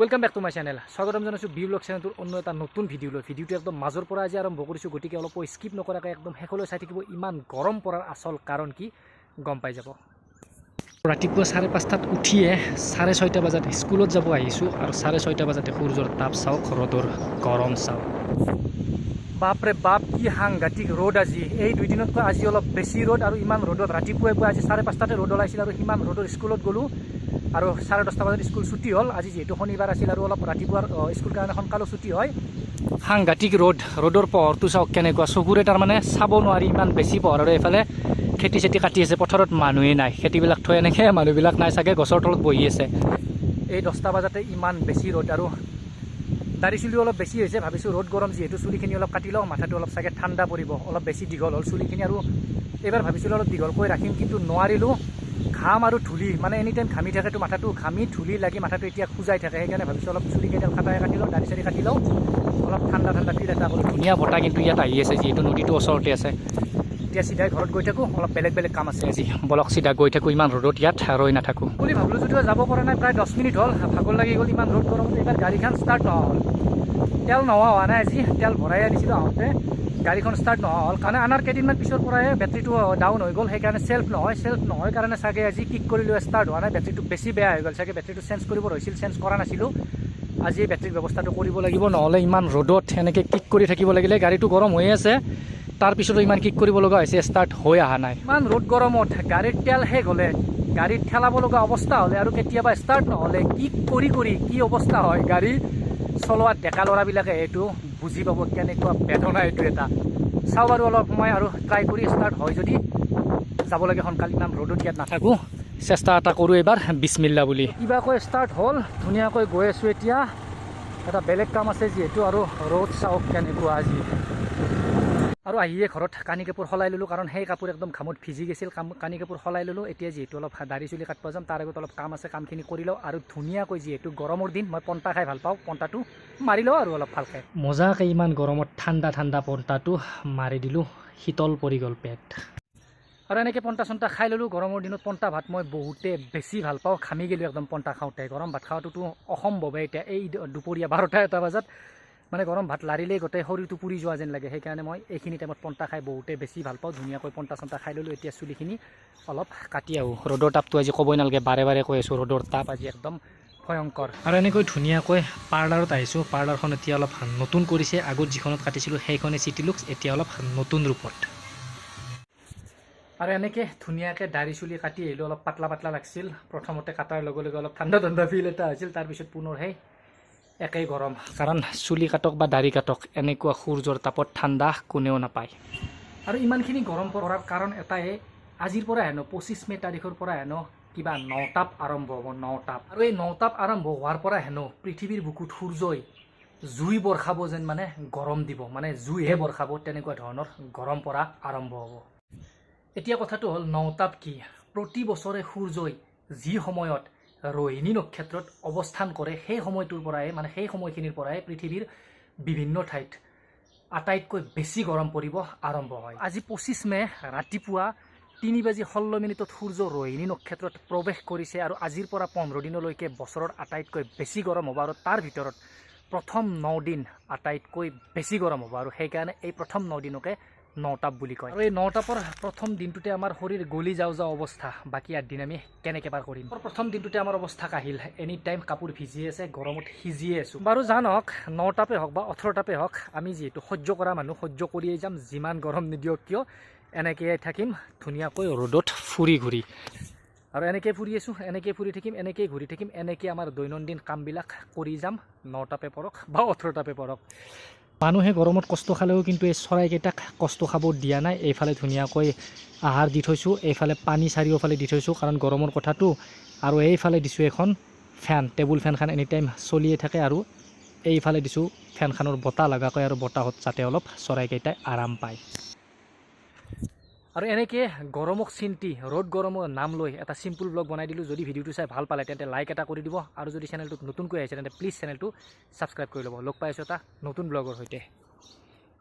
Welcome back to my channel স্বাগতম জনাইছোঁ B blog চেনেলটোৰ অন্য এটা নতুন ভিডিঅ' লৈ। ভিডিঅ'টো একদম মাজৰ পৰা আজি আৰম্ভ কৰিছোঁ, গতিকে অলপ স্কিপ নকৰাকৈ একদম শেষলৈ চাই থাকিব। ইমান গৰম পৰাৰ আচল কাৰণ কি, গম পাই যাব। ৰাতিপুৱা চাৰে পাঁচটাত উঠিয়ে চাৰে ছয়টা বজাত স্কুলত যাব আহিছোঁ আৰু চাৰে ছয়টা বজাতে সূৰ্যৰ তাপ চাওক, ৰ'দৰ গৰম চাওক। বাপৰে বাপ, কি সাংঘাতিক ৰ'দ আজি। এই দুইদিনতকৈ আজি অলপ বেছি ৰ'দ আৰু ইমান ৰ'দত। ৰাতিপুৱাই পুৱাই আজি চাৰে পাঁচটাতে ৰ'দ ওলাইছিল আৰু সিমান ৰ'দৰ স্কুলত গ'লোঁ। আৰু চাৰে দহটা বজাত স্কুল ছুটি হ'ল। আজি যিহেতু শনিবাৰ আছিল আৰু অলপ ৰাতিপুৱাৰ স্কুল কাৰণে সোনকালে ছুটি হয়। সাংঘাতিক ৰ'দ। ৰ'দৰ পোহৰটো চাওক কেনেকুৱা। চকুৰে তাৰমানে চাব নোৱাৰি ইমান বেছি পোহৰ। আৰু এইফালে খেতি চেতি কাটি আছে। পথাৰত মানুহেই নাই। খেতিবিলাক থৈ এনেকৈ, মানুহবিলাক নাই চাগে। গছৰ তলত বহি আছে। এই দহটা বজাতে ইমান বেছি ৰ'দ আৰু দাড়ি চুলি অলপ বেছি হৈছে ভাবিছোঁ ৰ'দ গৰম যিহেতু চুলিখিনি অলপ কাটি লওঁ মাথাটো অলপ চাগে ঠাণ্ডা পৰিব অলপ বেছি দীঘল হ'ল চুলিখিনি আৰু এইবাৰ ভাবিছিলোঁ অলপ দীঘলকৈ ৰাখিম কিন্তু নোৱাৰিলোঁ। ঘাম আৰু ধূলি মানে এনি টাইম ঘামি থাকেতো মাথাটো ঘামি ধূলি লাগি মাথাটো এতিয়া খুজাই থাকে সেইকাৰণে ভাবিছোঁ অলপ চুলি কেইডাল কাটাই কাটি লওঁ দাড়ি চাড়ি কাটি লওঁ অলপ ঠাণ্ডা ঠাণ্ডা ফিল এটা কৰোঁ ধুনীয়া বতাহ কিন্তু ইয়াত আহি আছে যিহেতু নদীটো ওচৰতে আছে। এতিয়া চিধাই ঘৰত গৈ থাকোঁ অলপ বেলেগ বেলেগ কাম আছে। আজি বলক চিধা গৈ থাকোঁ ইমান ৰ'দত ইয়াত ৰৈ নাথাকোঁ। বুলি ভাবিলোঁ যদিও যাব পৰা নাই প্ৰায় দহ মিনিট হ'ল। ভাগৰ লাগি গ'ল ইমান ৰ'দ গৰমত এইবাৰ গাড়ীখন ষ্টাৰ্ট নহ'ল। তেল নোহোৱা হোৱা নাই আজি তেল ভৰাই আনিছিলোঁ আহোঁতে। গাড়ীখন ষ্টাৰ্ট নোহোৱা হ'ল। কাৰণে আনাৰ কেইদিনমান পিছৰ পৰাই বেটেৰীটো ডাউন হৈ গ'ল সেইকাৰণে চেল্ফ নহয়। চেল্ফ নহয় কাৰণে চাগে আজি কিক কৰিলোঁ ষ্টাৰ্ট হোৱা নাই। বেটেৰীটো বেছি বেয়া হৈ গ'ল। চাগে বেটেৰীটো চেঞ্জ কৰিব হৈছিল চেঞ্জ কৰা নাছিলোঁ। আজি বেটেৰীৰ ব্যৱস্থাটো কৰিব লাগিব। নহ'লে ইমান ৰ'দত এনেকৈ কিক কৰি থাকিব লাগিলে। গাড়ীটো গৰম হৈ আছে। তাৰপিছতো ইমান কিক কৰিব লগা হৈছে ষ্টাৰ্ট হৈ অহা নাই। ইমান ৰ'দ গৰমত গাড়ীৰ তেল শেষ হ'লে গাড়ীত ঠেলাব লগা অৱস্থা হ'লে আৰু কেতিয়াবা ষ্টাৰ্ট নহ'লে কিক কৰি কৰি কি অৱস্থা হয় গাড়ী চলোৱা ডেকা ল'ৰাবিলাকে এইটো বুজি পাব কেনেকুৱা বেদনা এইটো এটা। চাওঁ বাৰু অলপ সময় আৰু ট্ৰাই কৰি ষ্টাৰ্ট হয় যদি। যাব লাগে সোনকালে ইমান ৰ'দত ইয়াত নাথাকোঁ। চেষ্টা এটা কৰোঁ এইবাৰ বিছমিল্লা বুলি। কিবাকৈ ষ্টাৰ্ট হ'ল ধুনীয়াকৈ গৈ আছোঁ এতিয়া। এটা বেলেগ কাম আছে যিহেতু আৰু ৰ'দ চাওক কেনেকুৱা আজি। আৰু আহিয়ে ঘৰত কানি কাপোৰ সলাই ল'লোঁ কাৰণ সেই কাপোৰ একদম ঘামত ভিজি গৈছিল কাম কানি কাপোৰ সলাই ল'লোঁ। এতিয়া যিহেতু অলপ দাড়ি চুলি কাটিব যাম তাৰ আগত অলপ কাম আছে কামখিনি কৰি লওঁ। আৰু ধুনীয়াকৈ যিহেতু গৰমৰ দিন মই পন্তা খাই ভাল পাওঁ পন্তাটো মাৰি লওঁ আৰু অলপ ভালকৈ। মজাকৈ ইমান গৰমত ঠাণ্ডা ঠাণ্ডা পন্তাটো মাৰি দিলোঁ শীতল পৰি গ'ল পেট। আৰু এনেকৈ পন্তা চন্তা খাই ল'লোঁ গৰমৰ দিনত পন্তা ভাত মই বহুতে বেছি ভাল পাওঁ ঘামি গ'লোঁ একদম পন্তা খাওঁতে। গৰম ভাত খোৱাটোতো অসম্ভৱে এতিয়া এই দুপৰীয়া বাৰটা এটা বজাত। মানে গৰম ভাত লাৰিলেই গোটেই শৰীৰটো পুৰি যোৱা যেন লাগে। সেইকাৰণে মই এইখিনি টাইমত পন্তা খাই বহুতে বেছি ভাল পাওঁ। ধুনীয়াকৈ পন্তা চন্তা খাই ল'লোঁ। এতিয়া চুলিখিনি অলপ কাটি আহোঁ। ৰ'দৰ তাপটো আজি ক'বই নালাগে। বাৰে বাৰে কৈ আছোঁ ৰ'দৰ তাপ আজি একদম ভয়ংকৰ। আৰু এনেকৈ ধুনীয়াকৈ পাৰ্লাৰত আহিছোঁ। পাৰ্লাৰখন এতিয়া অলপ নতুন কৰিছে। আগত যিখনত কাটিছিলোঁ সেইখনে চিটি লুক্স এতিয়া অলপ নতুন ৰূপত। আৰু এনেকৈ ধুনীয়াকৈ দাড়ি চুলি কাটি আহিলোঁ। অলপ পাতলা পাতলা লাগিছিল। প্ৰথমতে কাটাৰ লগে লগে অলপ ঠাণ্ডা ঠাণ্ডা ফিল এটা হৈছিল তাৰপিছত পুনৰ সেই একেই গৰম। কাৰণ চুলি কাটক বা দাড়ি কাটক এনেকুৱা সূৰ্যৰ তাপত ঠাণ্ডা কোনেও নাপায়। আৰু ইমানখিনি গৰম পৰাৰ কাৰণ এটাই আজিৰ পৰা হেনো পঁচিছ মে' তাৰিখৰ পৰা হেনো কিবা নতাপ আৰম্ভ হ'ব নতাপ আৰু এই নতাপ আৰম্ভ হোৱাৰ পৰা হেনো পৃথিৱীৰ বুকুত সূৰ্যই জুই বৰষাব যেন মানে গৰম দিব মানে জুইহে বৰষাব তেনেকুৱা ধৰণৰ গৰম পৰা আৰম্ভ হ'ব। এতিয়া কথাটো হ'ল নওতাপ কি? প্ৰতি বছৰে সূৰ্যই যি সময়ত ৰোহিণী নক্ষত্ৰত অৱস্থান কৰে সেই সময়টোৰ পৰাই মানে সেই সময়খিনিৰ পৰাই পৃথিৱীৰ বিভিন্ন ঠাইত আটাইতকৈ বেছি গৰম পৰিব আৰম্ভ হয়। আজি পঁচিছ মে' ৰাতিপুৱা তিনি বাজি ষোল্ল মিনিটত সূৰ্য ৰোহিণী নক্ষত্ৰত প্ৰৱেশ কৰিছে আৰু আজিৰ পৰা পোন্ধৰ দিনলৈকে বছৰৰ আটাইতকৈ বেছি গৰম হ'ব আৰু তাৰ ভিতৰত প্ৰথম ন দিন আটাইতকৈ বেছি গৰম হ'ব আৰু সেইকাৰণে এই প্ৰথম ন দিনকে নটাপ বুলি কয়। আৰু এই নটাপৰ প্ৰথম দিনটোতে আমাৰ শৰীৰ গলি যাওঁ যাওঁ অৱস্থা। বাকী আঠ দিন আমি কেনেকৈ পাৰ কৰিম? প্ৰথম দিনটোতে আমাৰ অৱস্থা কাহিল। এনি টাইম কাপোৰ ভিজি আছে, গৰমত সিজিয়ে আছোঁ। বাৰু জানক নটাপে হওক বা ওঠৰটাপে হওক, আমি যিহেতু সহ্য কৰা মানুহ, সহ্য কৰিয়েই যাম, যিমান গৰম নিদিয়ক কিয়, এনেকৈয়ে থাকিম, ধুনীয়াকৈ ৰ'দত ফুৰি ঘূৰি। আৰু এনেকৈ ফুৰি আছোঁ এনেকৈ ফুৰি থাকিম এনেকৈ ঘূৰি থাকিম এনেকৈ আমাৰ দৈনন্দিন কামবিলাক কৰি যাম নটাপে পৰক বা ওঠৰটাপে পৰক। মানুহে গৰমত কষ্ট খালেও কিন্তু এই চৰাইকেইটাক কষ্ট খাব দিয়া নাই। এইফালে ধুনীয়াকৈ আহাৰ দি থৈছোঁ, এইফালে পানী চাৰিওফালে দি থৈছোঁ, কাৰণ গৰমৰ কথাটো। আৰু এইফালে দিছোঁ এখন ফেন, টেবুল ফেনখন এনিটাইম চলিয়ে থাকে আৰু এইফালে দিছোঁ ফেনখনৰ বতাহ লগাকৈ আৰু বতাহত যাতে অলপ চৰাইকেইটাই আৰাম পায়। আৰু এনেকৈ গৰমক চিন্তি ৰ'দ গৰমৰ নাম লৈ এটা চিম্পুল ব্লগ বনাই দিলোঁ। যদি ভিডিঅ'টো চাই ভাল পালে তেন্তে লাইক এটা কৰি দিব। আৰু যদি চেনেলটোত নতুনকৈ আহিছে তেন্তে প্লিজ চেনেলটো ছাবস্ক্ৰাইব কৰি ল'ব। লগ পাই আছোঁ এটা নতুন ব্লগৰ সৈতে।